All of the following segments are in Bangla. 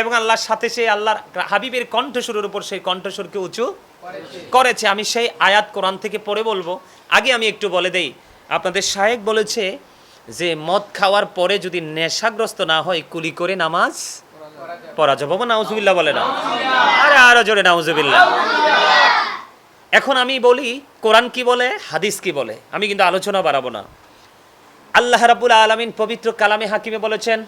এবং আল্লাহর সাথে সেই আল্লাহর হাবিবের কণ্ঠস্বরের উপর সেই কণ্ঠস্বরকে উঁচু করেছে। আমি সেই আয়াত কোরআন থেকে পরে বলব। আগে আমি একটু বলে দেই। আপনাদের শায়েক বলেছে যে, মদ খাওয়ার পরে যদি নেশাগ্রস্ত না হয়, কুলি করে নামাজ পড়া যাব। নাউজুবিল্লা বলে না? আরে, আরও জোরে নাউজুবিল্লা এখন আমি বলি, কোরআন কি বলে, হাদিস কি বলে? আমি কিন্তু আলোচনা বাড়াবো না। আল্লাহ রাবুল আলমিন পবিত্র কালামে হাকিমে বলেছেন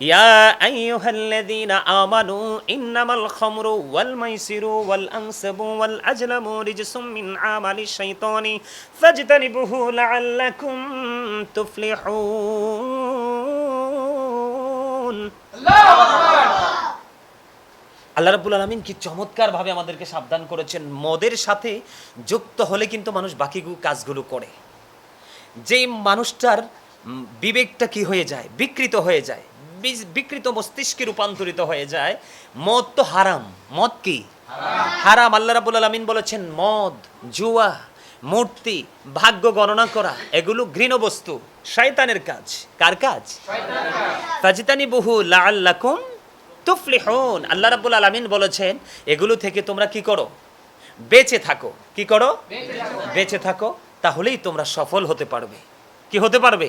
يا أيها الذين آمنوا إنما الخمر والميسر والأنسب والأجلم رجس من عمل الشيطان فاجتنبوه لعلكم تفلحون আল্লাহ রাব্বুল আলমিন কি চমৎকার ভাবে আমাদেরকে সাবধান করেছেন মদের সাথে যুক্ত হলে কিন্তু মানুষ বাকি গু- কাজগুলো করে যেই মানুষটার উম, বিবেকটা কি হয়ে যায় বিকৃত হয়ে যায় বিজ- বিকৃত মস্তিষ্কে রূপান্তরিত হয়ে যায়। মদ তো হারাম। মদ কি? হারাম। আল্লাহ রাব্বুল আলমিন বলেছেন মদ জুয়া মূর্তি ভাগ্য গণনা করা এগুলো ঘৃণ বস্তু। শয়তানের কাজ। কার কাজ? ফাজিতানি বহু লাআল্লাকুম তুফলিহুন। আল্লাহ রাব্বুল আলামিন বলেছেন এগুলো থেকে তোমরা কি করো? বেঁচে থাকো। কি করো? বেঁচে থাকো। তাহলেই তোমরা সফল হতে পারবে। কি হতে পারবে?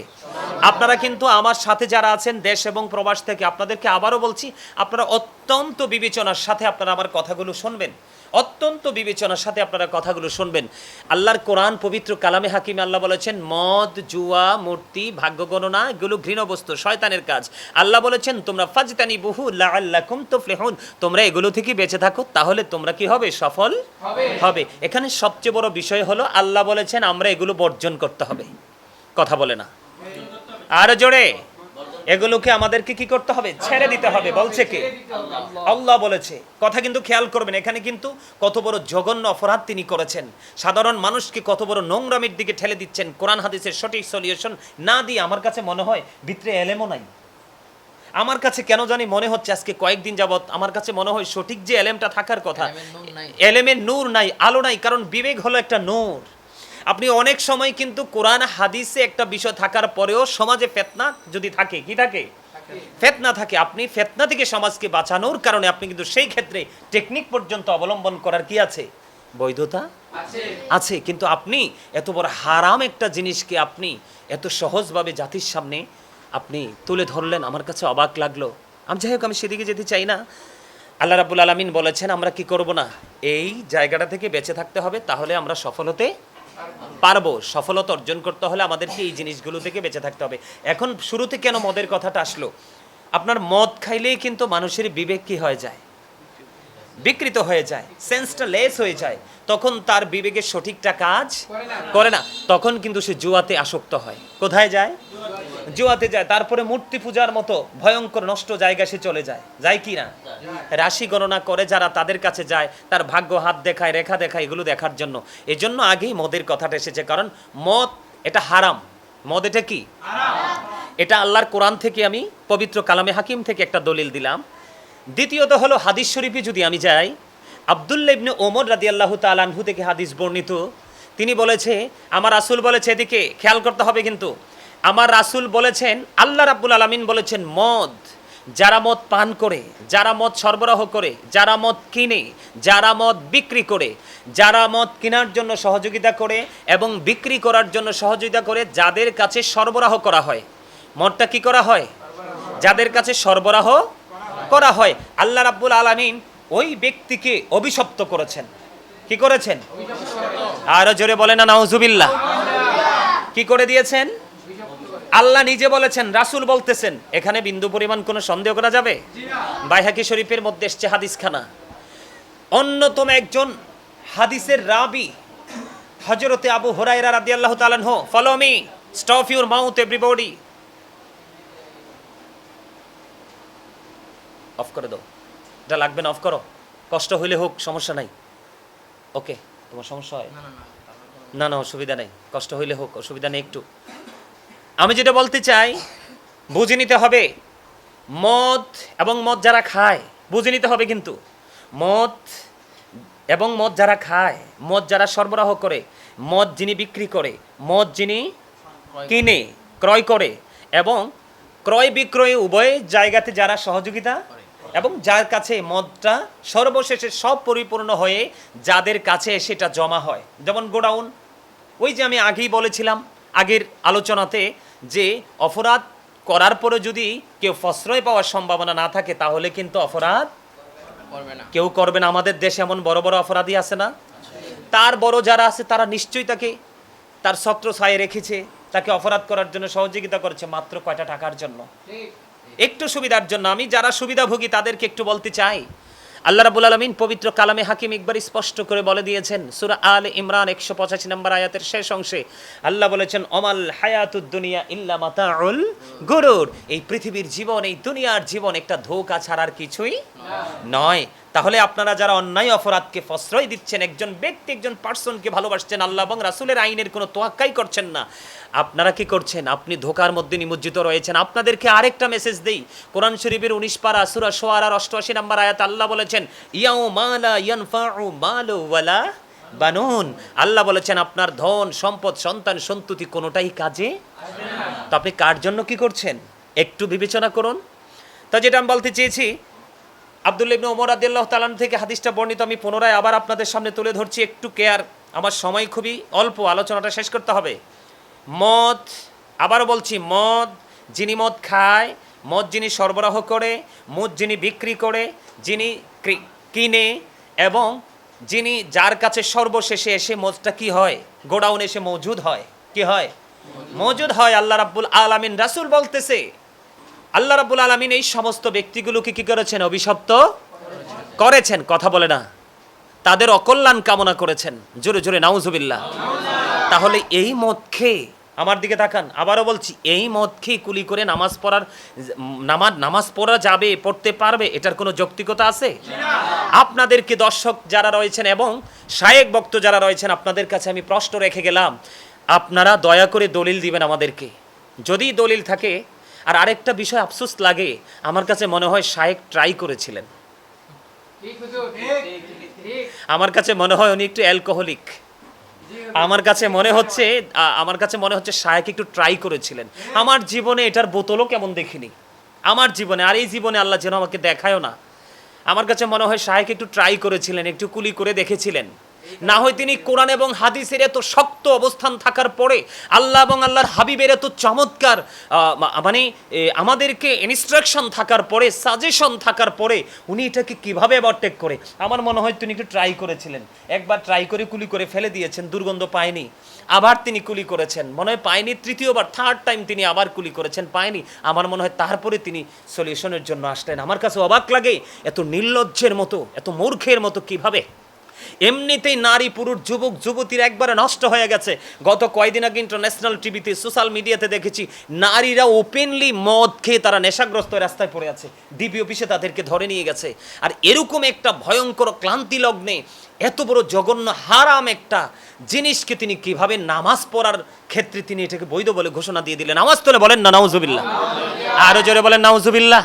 আপনারা কিন্তু আমার সাথে যারা আছেন দেশ এবং প্রবাস থেকে আপনাদেরকে আবারও বলছি আপনারা অত্যন্ত বিবেচনার সাথে আপনারা আমার কথাগুলো শুনবেন। অত্যন্ত বিবেচনার সাথে আপনারা কথাগুলো শুনবেন। আল্লাহর কোরআন পবিত্র কালামে হাকিমে আল্লাহ বলেছেন মদ জুয়া মূর্তি ভাগ্য গণনা এগুলো ঘৃণ বস্তু শয়তানের কাজ। আল্লাহ বলেছেন তোমরা ফাজতানি বহু লাআল্লাকুম তুফলিহুন। তোমরা এগুলো থেকে বেঁচে থাকো তাহলে তোমরা কি হবে? সফল হবে। এখানে সবচেয়ে বড় বিষয় হলো আল্লাহ বলেছেন আমরা এগুলো বর্জন করতে হবে। কথা বলে না। আরও জোরে। এগুলোকে আমাদেরকে কি করতে হবে? ছেড়ে দিতে হবে। বলছে কে? আল্লাহ বলেছে। কথা কিন্তু খেয়াল করবেন এখানে কিন্তু কত বড় জঘন্য অপরাধ তিনি করেছেন। সাধারণ মানুষকে কত বড় নোংরামির দিকে ঠেলে দিচ্ছেন। কোরআন হাদিসের সঠিক সলিউশন না দিয়ে আমার কাছে মনে হয় ভিতরে এলেমও নাই। আমার কাছে কেন জানি মনে হচ্ছে আজকে কয়েকদিন যাবৎ আমার কাছে মনে হয় সঠিক যে এলেমটা থাকার কথা এলেমের নূর নাই। এলেমের নূর নাই আলো নাই কারণ বিবেক হলো একটা নূর। আপনি অনেক সময় কিন্তু কোরআন হাদিসে একটা বিষয় থাকার পরেও সমাজে ফেতনা যদি থাকে কি থাকে? ফেতনা থাকে। আপনি ফেতনা থেকে সমাজকে বাঁচানোর কারণে আপনি কিন্তু সেই ক্ষেত্রে টেকনিক পর্যন্ত অবলম্বন করার কি আছে? বৈধতা? আছে। কিন্তু আপনি এত বড় হারাম একটা জিনিসকে আপনি এত সহজভাবে জাতির সামনে আপনি তুলে ধরলেন আমার কাছে অবাক লাগল। আমি যাই হোক আমি সেদিকে যেতে চাই না। আল্লাহ রাবুল আলমিন বলেছেন আমরা কি করব না? এই জায়গাটা থেকে বেঁচে থাকতে হবে তাহলে আমরা সফল হতে পারব সফলতা অর্জন করতে হলে আমাদেরকে এই জিনিসগুলো থেকে বেঁচে থাকতে হবে। এখন শুরুতে কেন মদের কথাটা আসলো? আপনার মদ খাইলেই কিন্তু মানুষের বিবেক কি হয়ে যায়? বিকৃত হয়ে যায় সেন্সটা লেস হয়ে যায়। তখন তার বিবেকের সঠিকটা কাজ করে না। তখন কিন্তু সে জুয়াতে আসক্ত হয়। কোথায় যায়? জুয়াতে যায়, তারপরে মূর্তি পূজার মতো ভয়ঙ্কর নষ্ট জায়গা সে চলে যায়। যায় কি না? রাশি গণনা করে যারা তাদের কাছে যায়, তার ভাগ্য হাত দেখায়, রেখা দেখায়, এগুলো দেখার জন্য। এজন্য আগেই মদের কথাটা এসেছে, কারণ মদ, এটা হারাম। মদ এটা কি? এটা আল্লাহর কোরআন থেকে আমি পবিত্র কালামে হাকিম থেকে একটা দলিল দিলাম। দ্বিতীয়ত হলো হাদিস শরীফে যদি আমি যাই আবদুল্লা ইবনে ওমর রাদি আল্লাহ তালানহু থেকে হাদিস বর্ণিত। তিনি বলেছে, আমার আসুল বলেছে এদিকে, খেয়াল করতে হবে কিন্তু আমার রাসূল বলেছেন, আল্লাহ রাব্বুল আলামিন বলেছেন, মদ, যারা মদ পান করে, যারা মদ সরবরাহ করে, যারা মদ কিনে, যারা মদ বিক্রি করে, যারা মদ কেনার জন্য সহযোগিতা করে এবং বিক্রি করার জন্য সহযোগিতা করে, যাদের কাছে সরবরাহ করা হয়। মদটা কি করা হয়? যাদের কাছে সরবরাহ করা হয়। আল্লাহ রাব্বুল আলামিন ওই ব্যক্তিকে অভিশপ্ত করেছেন। কি করেছেন? আরও জোরে বলে না নাউজুবিল্লাহ কি করে দিয়েছেন? আল্লাহ নিজে বলেছেন রাসূল বলতেছেন এখানে বিন্দু পরিমাণ কোনো সন্দেহ করা যাবে? বাইহাকি শরীফের মধ্যে এসছে হাদিসখানা। অন্যতম একজন হাদিসের রাবি হজরতে আবু হুরাইরা রাদিয়াল্লাহু তাআলা হো follow me stop your mouth everybody off করে দাও। এটা লাগবে না অফ করো। কষ্ট হইলে হোক সমস্যা নাই। ওকে তোমার সমস্যা হয়? না না অসুবিধা নেই। কষ্ট হইলে হোক অসুবিধা নেই একটু। আমি যেটা বলতে চাই, বুঝে নিতে হবে, মদ এবং মদ যারা খায়, বুঝে নিতে হবে কিন্তু, মদ এবং মদ যারা খায়, মদ যারা সরবরাহ করে, মদ যিনি বিক্রি করে, মদ যিনি কিনে, ক্রয় করে এবং ক্রয় বিক্রয় উভয় জায়গাতে যারা সহযোগিতা এবং যার কাছে মদটা সর্বশেষে সব পরিপূর্ণ হয়ে যাদের কাছে সেটা জমা হয়। যেমন গোডাউন, ওই যে আমি আগেই বলেছিলাম আগের আলোচনাতে যে অপরাধ করার পরে যদি কেউ প্রশ্রয় পাওয়ার সম্ভাবনা না থাকে তাহলে কিন্তু অপরাধ করবে না। কেউ করবে না। আমাদের দেশে এমন বড় বড় অপরাধী আছে না? তার বড় যারা আছে তারা নিশ্চয়ই তাকে তার ছত্র ছায়ে রেখেছে তাকে অপরাধ করার জন্য সহযোগিতা করেছে মাত্র কয়টা টাকার জন্য। একটু সুবিধার জন্য। আমি যারা সুবিধাভোগী তাদেরকে একটু বলতে চাই আল্লাহ রাবুল আলমিন পবিত্র কালামে হাকিম একবার স্পষ্ট করে বলে দিয়েছেন সুরা আল ইমরান একশো পঁচাশি নম্বর আয়াতের শেষ অংশে। আল্লাহ বলেছেন অমাল হায়াতুদ দুনিয়া ইল্লা মাতাউল গরুর। এই পৃথিবীর জীবন এই দুনিয়ার জীবন একটা ধোকা ছাড়ার কিছুই নয়। তাহলে আপনারা যারা অন্যায় অপরাধকে প্রশ্রয় দিচ্ছেন, একজন ব্যক্তি, একজন পার্সনকে ভালোবাসছেন, আল্লাহ এবং রাসুলের আইনের কোনো তোয়াক্কাই করছেন না। আপনারা কি করছেন? আপনি ধোকার মধ্যে নিমজ্জিত রয়েছেন। আপনাদেরকে আরেকটা মেসেজ দেই। কোরআন শরীফের উনিশ পারা সোয়ার অষ্টআশি নম্বর আয়াত আল্লাহ বলেছেন ইয়াও মালা ইয়ানফাউ মালু ওয়ালা বানুন আল্লাহ বলেছেন, আপনার ধন, সম্পদ, সন্তান, সন্ততি কোনোটাই কাজে তো আপনি কার জন্য কি করছেন? একটু বিবেচনা করুন। তা যেটা আমি বলতে চেয়েছি আব্দুল ইবনে ওমর আদিল্লাহ তালান থেকে হাদিসটা বর্ণিত। আমি পুনরায় আবার আপনাদের সামনে তুলে ধরছি। একটু কেয়ার, আমার সময় খুবই অল্প, আলোচনাটা শেষ করতে হবে। মদ, আবারও বলছি মদ, যিনি মদ খায়, মদ যিনি সরবরাহ করে, মদ যিনি বিক্রি করে, যিনি কিনে এবং যিনি যার কাছে সর্বশেষে এসে মদটা কি হয়? গোডাউন এসে মজুদ হয়। কি হয়? মজুদ হয়। আল্লাহ রাব্বুল আলামিন রাসূল বলতেছে আল্লাহ রাব্বুল আলামিন এই সমস্ত ব্যক্তিগুলোকে কি করেছেন? অভিশপ্ত করেছেন। কথা বলে না। তাদের অকল্যাণ কামনা করেছেন। জোরে জোরে, নাউজুবিল্লাহ। তাহলে এই মদ খেয়ে আমার দিকে তাকান। আবারও বলছি, এই মদ খেয়ে কুলি করে নামাজ পড়ার, নামাজ নামাজ পড়া যাবে, পড়তে পারবে, এটার কোনো যৌক্তিকতা আছে? আপনাদেরকে দর্শক যারা রয়েছেন এবং শায়েক ভক্ত যারা রয়েছেন, আপনাদের কাছে আমি প্রশ্ন রেখে গেলাম, আপনারা দয়া করে দলিল দিবেন আমাদেরকে। যদি দলিল থাকে আর আরেকটা বিষয় আফসোস লাগে, আমার কাছে মনে হয় শায়েক ট্রাই করেছিলেন। আমার কাছে মনে হয় উনি একটু অ্যালকোহলিক আমার কাছে মনে হচ্ছে আমার কাছে মনে হচ্ছে শায়েক একটু ট্রাই করেছিলেন। আমার জীবনে এটার বোতলও কেমন দেখিনি। আমার জীবনে, আর এই জীবনে আল্লাহ যেন আমাকে দেখায়ও না। আমার কাছে মনে হয় শায়েক একটু ট্রাই করেছিলেন, একটু কুলি করে দেখেছিলেন। না হয় তিনি কোরআন এবং হাদিসের এত শক্ত অবস্থান থাকার পরে আল্লাহ এবং আল্লাহর হাবিবের এত চমৎকার মানে আমাদেরকে ইনস্ট্রাকশন থাকার পরে সাজেশন থাকার পরে উনি এটাকে কীভাবে অ্যাবরটেক করে? আমার মনে হয় তিনি একটু ট্রাই করেছিলেন। একবার ট্রাই করে কুলি করে ফেলে দিয়েছেন, দুর্গন্ধ পায়নি। আবার তিনি কুলি করেছেন। মনে হয় পায়নি, তৃতীয়বার থার্ড টাইম তিনি আবার কুলি করেছেন, পায়নি। আমার মনে হয় তারপরে তিনি সলিউশনের জন্য আসলেন। আমার কাছে অবাক লাগে এত নির্লজ্জের মতো, এত মূর্খের মতো কীভাবে এমনিতেই নারী, পুরুষ, যুবক, যুবতীর একবারে নষ্ট হয়ে গেছে। গত কয়েকদিন আগে ইন্টারন্যাশনাল টিভিতে সোশ্যাল মিডিয়াতে দেখেছি, নারীরা ওপেনলি মদ খেয়ে তারা নেশাগ্রস্ত রাস্তায় পড়ে আছে। ডিবি অফিসে তাদেরকে ধরে নিয়ে গেছে। আর এরকম একটা ভয়ঙ্কর ক্লান্তি লগ্নে এত বড় জঘন্য হারাম একটা জিনিসকে তিনি কীভাবে নামাজ পড়ার ক্ষেত্রে তিনি এটাকে বৈধ বলে ঘোষণা দিয়ে দিলেন। নামাজ তোলে বলেন না, নাউজুবিল্লাহ। আরও জোরে বলেন, নাউজুবিল্লাহ।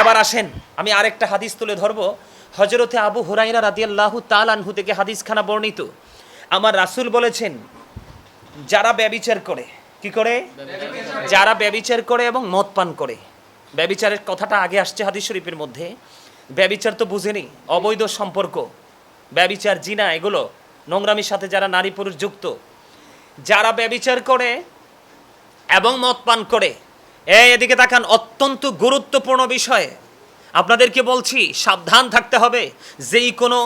এবার আসেন, আমি আরেকটা হাদিস তুলে ধরবো। হজরতে আবু হুরাইরা রাদিয়াল্লাহু আনহু থেকে হাদিসখানা বর্ণিত। আমার রাসূল বলেছেন, যারা ব্যবিচার করে, কি করে? যারা ব্যবিচার করে এবং মদ পান করে। ব্যবিচারের কথাটা আগে আসছে হাদিস শরীফের মধ্যে। ব্যবিচার তো বুঝেনি, অবৈধ সম্পর্ক। ব্যবিচার, জিনা, এগুলো নোংরামির সাথে যারা নারী পুরুষ যুক্ত। যারা ব্যবিচার করে এবং মদ পান করে। এদিকে তাকান, অত্যন্ত গুরুত্বপূর্ণ বিষয়। আপনাদেরকে বলছি, সাবধান থাকতে হবে। যেই কোনো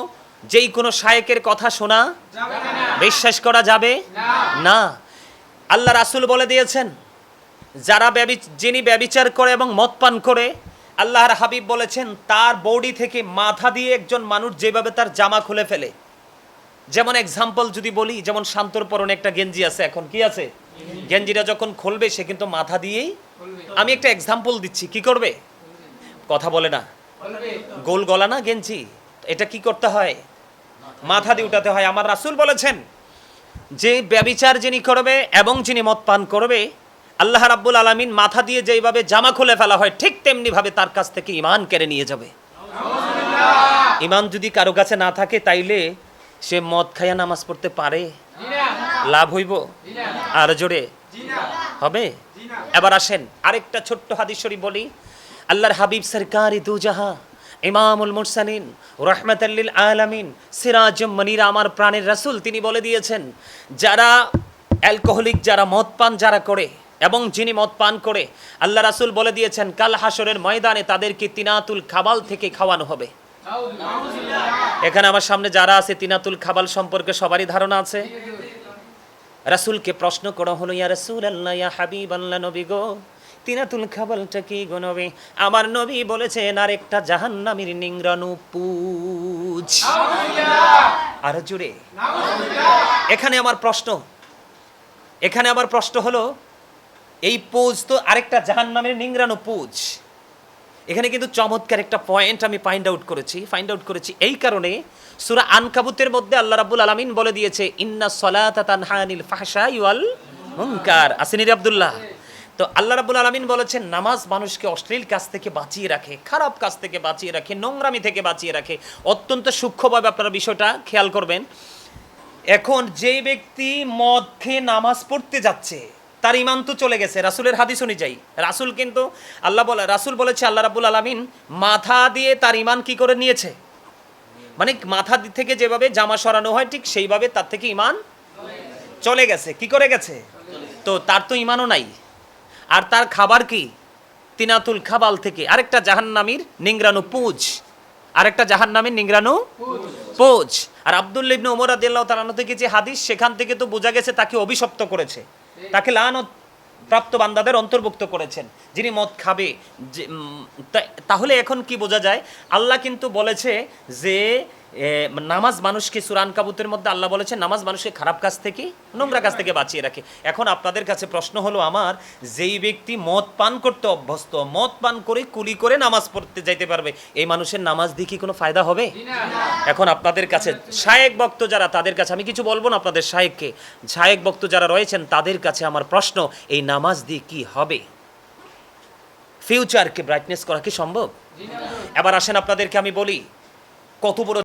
যেই কোনো শায়েকের কথা শোনা, বিশ্বাস করা যাবে? না। আল্লাহ রাসুল বলে দিয়েছেন, যারা যিনি ব্যবিচার করে এবং মদ পান করে, আল্লাহর হাবিব বলেছেন, তার বডি থেকে মাথা দিয়ে একজন মানুষ যেভাবে তার জামা খুলে ফেলে। যেমন এক্সাম্পল যদি বলি, যেমন শান্তর পরনে একটা গেঞ্জি আছে, এখন কি আছে? গেঞ্জিটা যখন খুলবে, সে কিন্তু মাথা দিয়েই, আমি একটা এক্সাম্পল দিচ্ছি, কি করবে? কথা বলে না। গোল গলা না, গেঞ্জি? এটা কি করতে হয়? মাথা দিয়ে উঠাতে হয়। আমার রাসূল বলেছেন, যে ব্যবিচার যিনি করবে এবং যিনি মদ পান করবে, আল্লাহ রাব্বুল আলামিন মাথা দিয়ে যেইভাবে জামা খুলে ফেলা হয়, ঠিক তেমনি ভাবে তার কাছ থেকে ইমান কেড়ে নিয়ে যাবে। ইমান যদি কারও কাছে না থাকে, তাইলে সে মদ খাইয়া নামাজ পড়তে পারে। লাভ হইব? আর জোরে? হবে? এবার আসেন, আরেকটা ছোট্ট হাদিস শরীফ বলি। আল্লাহর হাবিব সরকারি দুজাহা ইমামুল মুরসালিন রহমতাল্লিল আলামিন, সিরাজম মনিরা, আমার প্রাণের রাসূল, তিনি বলে দিয়েছেন, যারা অ্যালকোহলিক যারা মদ পান, যারা করে, এবং যিনি মদ পান করে, আল্লাহ রাসূল বলে দিয়েছেন, কাল হাসরের ময়দানে তাদেরকে তিনাতুল খাবাল থেকে খাওয়ানো হবে। এখানে আমার সামনে যারা আছে, তিনাতুল খাবাল সম্পর্কে সবারই ধারণা আছে। রাসূলকে প্রশ্ন করা হলো, ইয়া রাসূল আল্লাহ ইয়া হাবিব আল্লাহ নবী গো তিনাতুল খাবালটা কি গো নবী আমার নবী বলেছেন আর একটা জাহান্নামীর নিংরানু পুজ। আর জুড়ে এখানে আমার প্রশ্ন। এখানে আমার প্রশ্ন হলো এই পুজ তো আরেকটা জাহান্নামের নিংরানু পুজ। এখানে কিন্তু চমৎকার একটা পয়েন্ট আমি ফাইন্ড আউট করেছি ফাইন্ড আউট করেছি এই কারণে সূরা আনকাবুতের মধ্যে আল্লাহ রাব্বুল আলামিন বলে দিয়েছে ইন্না সলাতা তানহা আনিল ফাহশাই ওয়াল মুনকার। আসেনি রে আব্দুল্লাহ। তো আল্লাহ রাব্বুল আলামিন বলেছেন, নামাজ মানুষকে অশ্লীল কাজ থেকে বাঁচিয়ে রাখে, খারাপ কাজ থেকে বাঁচিয়ে রাখে, নোংরামি থেকে বাঁচিয়ে রাখে। অত্যন্ত সূক্ষ্মভাবে আপনারা বিষয়টা খেয়াল করবেন। এখন যে ব্যক্তি মদ খেয়ে নামাজ পড়তে যাচ্ছে, তার ইমান তো চলে গেছে, রাসুলের হাদিস অনুযায়ী। রাসুল কিন্তু আল্লাহ বলে, রাসুল বলেছে, আল্লাহ রাবুল আলমিন মাথা দিয়ে তার ইমান কি করে নিয়েছে? মানে মাথা থেকে যেভাবে জামা সরানো হয়, ঠিক সেইভাবে তার থেকে ইমান চলে গেছে। কি করে গেছে? তো তার তো ইমানও নাই। আর তার খাবার কি? তিনাতুল খাবাল থেকে। আরেকটা জাহান্নামীর নিংরানু পুজ। আরেকটা জাহান্নামীর নিংরানু পোজ। আর আব্দুল ইবনে ওমর রাদিয়াল্লাহু তাআলা থেকে যে হাদিস, সেখান থেকে তো বোঝা গেছে তাকে অভিশপ্ত করেছে। তাকে লানত প্রাপ্ত বান্দাদের অন্তর্ভুক্ত করেছেন, যিনি মদ খাবে। তাহলে এখন কি বোঝা যায়? আল্লাহ কিন্তু বলেছে যে নামাজ মানুষকে সুরান কাবুতের মধ্যে আল্লাহ বলেছে নামাজ মানুষকে খারাপ কাজ থেকে, নোংরা কাজ থেকে বাঁচিয়ে রাখে। এখন আপনাদের কাছে প্রশ্ন হলো আমার, যেই ব্যক্তি মদ পান করতে অভ্যস্ত, মদ পান করে কুলি করে নামাজ পড়তে যাইতে পারবে, এই মানুষের নামাজ দিয়ে কি কোনো ফায়দা হবে? এখন আপনাদের কাছে, শায়েক ভক্ত যারা, তাদের কাছে আমি কিছু বলব না আপনাদের শায়েককে। শায়েক ভক্ত যারা রয়েছেন, তাদের কাছে আমার প্রশ্ন, এই নামাজ দিয়ে কি হবে? ফিউচারকে ব্রাইটনেস করা কি সম্ভব? এবার আসেন আপনাদেরকে আমি বলি, কত বড়